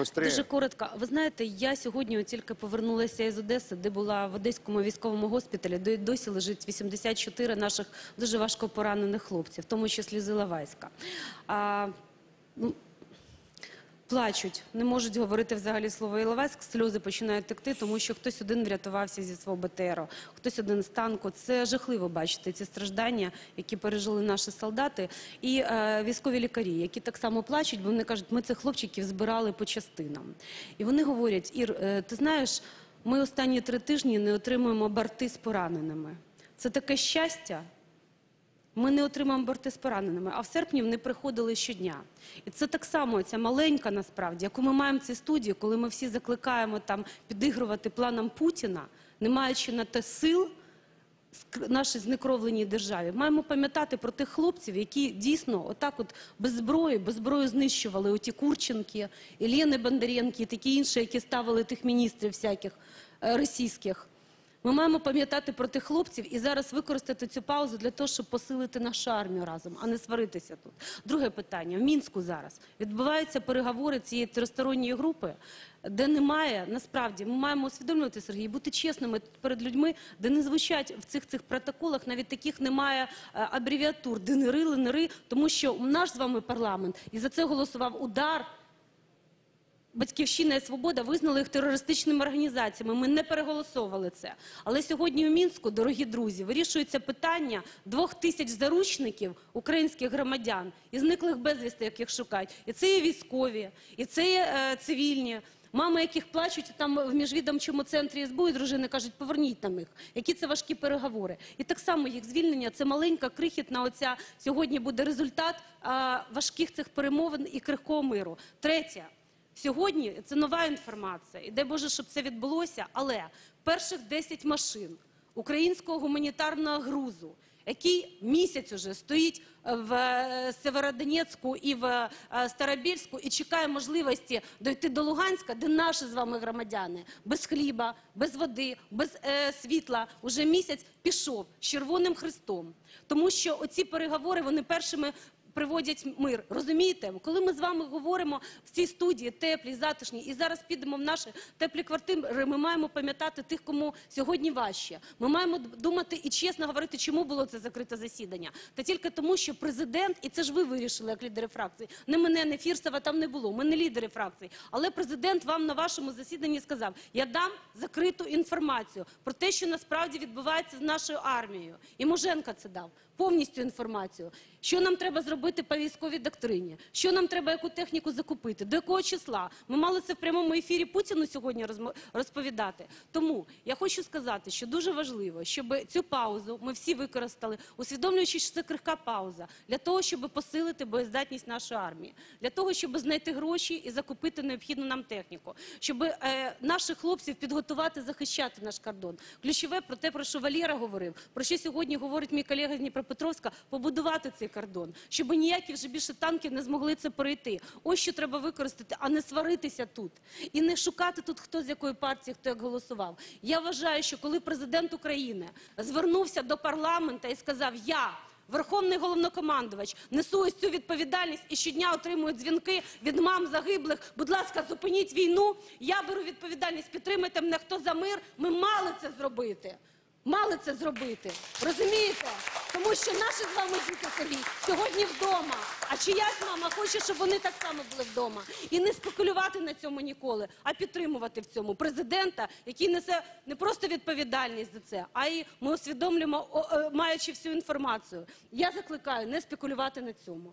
Побыстрее. Дуже коротко. Ви знаєте, я сьогодні тільки повернулася із Одеси, де була в Одеському військовому госпіталі, досі лежить 84 наших дуже важко поранених хлопців, в тому числі з Іловайська. А, ну, Плачуть, не можуть говорити взагалі слово Іловайськ, сльози починають текти, тому що хтось один врятувався зі свого БТРу, хтось один з танку. Це жахливо бачити ці страждання, які пережили наші солдати, і е, військові лікарі, які так само плачуть, бо вони кажуть, ми цих хлопчиків збирали по частинам. І вони говорять: Ір, е, ти знаєш, ми останні три тижні не отримуємо борти з пораненими. Це таке щастя. Ми не отримаємо борти з пораненими, а в серпні вони приходили щодня. І це так само ця маленька насправді, яку ми маємо в цій студії, коли ми всі закликаємо там підігрувати планам Путіна, не маючи на те сил нашій знекровленій державі. Маємо пам'ятати про тих хлопців, які дійсно отак от без зброї, без зброї знищували оті Курченки, Єлени Бондаренки і такі інші, які ставили тих міністрів всяких е, російських. Ми маємо пам'ятати про тих хлопців і зараз використати цю паузу для того, щоб посилити нашу армію разом, а не сваритися тут. Друге питання. В Мінську зараз відбуваються переговори цієї тристоронньої групи, де немає, насправді, ми маємо усвідомлювати, Сергій, бути чесними перед людьми, де не звучать в цих, цих протоколах, навіть таких немає е, абревіатур, ДНРи, ЛНРи, тому що наш з вами парламент, і за це голосував удар, Батьківщина і Свобода визнали їх терористичними організаціями. Ми не переголосовували це. Але сьогодні у Мінську, дорогі друзі, вирішується питання двох тисяч заручників українських громадян і зниклих безвісти, яких шукають. І це є військові, і це є е, цивільні. Мами, яких плачуть там в міжвідомчому центрі СБУ, і дружини кажуть, поверніть нам їх. Які це важкі переговори. І так само їх звільнення це маленька, крихітна. Оця сьогодні буде результат а, важких цих перемовин і крихкого миру. Третє. Сьогодні це нова інформація. І дай Боже, щоб це відбулося. Але перших 10 машин українського гуманітарного грузу, який місяць уже стоїть в е, Северодонецьку і в е, Старобільську і чекає можливості дойти до Луганська, де наші з вами громадяни без хліба, без води, без е, світла уже місяць пішов з Червоним Христом. Тому що оці переговори вони першими приводять мир. Розумієте, коли ми з вами говоримо в цій студії теплій, затишній, і зараз підемо в наші теплі квартири, ми маємо пам'ятати тих, кому сьогодні важче. Ми маємо думати і чесно говорити, чому було це закрите засідання. Та тільки тому, що президент, і це ж ви вирішили як лідери фракції, не мене, не Фірсова там не було. Ми не лідери фракції. Але президент вам на вашому засіданні сказав: я дам закриту інформацію про те, що насправді відбувається з нашою армією. І Муженка це дав повністю інформацію, що нам треба зробити по військовій доктрині, що нам треба яку техніку закупити, до якого числа. Ми мали це в прямому ефірі Путіну сьогодні розповідати. Тому я хочу сказати, що дуже важливо, щоб цю паузу ми всі використали, усвідомлюючи, що це крихка пауза, для того, щоб посилити боєздатність нашої армії, для того, щоб знайти гроші і закупити необхідну нам техніку, щоб е, наших хлопців підготувати захищати наш кордон. Ключове про те, про що Валєра говорив, про що сьогодні говорить мій колега з Дніпропетровська, побудувати цей кордон, щоб ніякі вже більше танки не змогли це перейти. Ось що треба використати, а не сваритися тут і не шукати тут хто з якої партії, хто як голосував. Я вважаю, що коли президент України звернувся до парламента і сказав Я. Верховний головнокомандувач несу ось цю відповідальність і щодня отримую дзвінки від мам загиблих. Будь ласка, зупиніть війну. Я беру відповідальність. Підтримайте мене. Хто за мир? Ми мали це зробити. Мали це зробити. Розумієте? Тому що наші з вами діти Сергій сьогодні вдома. А чиясь мама хоче, щоб вони так само були вдома. І не спекулювати на цьому ніколи, а підтримувати в цьому президента, який несе не просто відповідальність за це, а й ми усвідомлюємо, е, маючи всю інформацію. Я закликаю не спекулювати на цьому.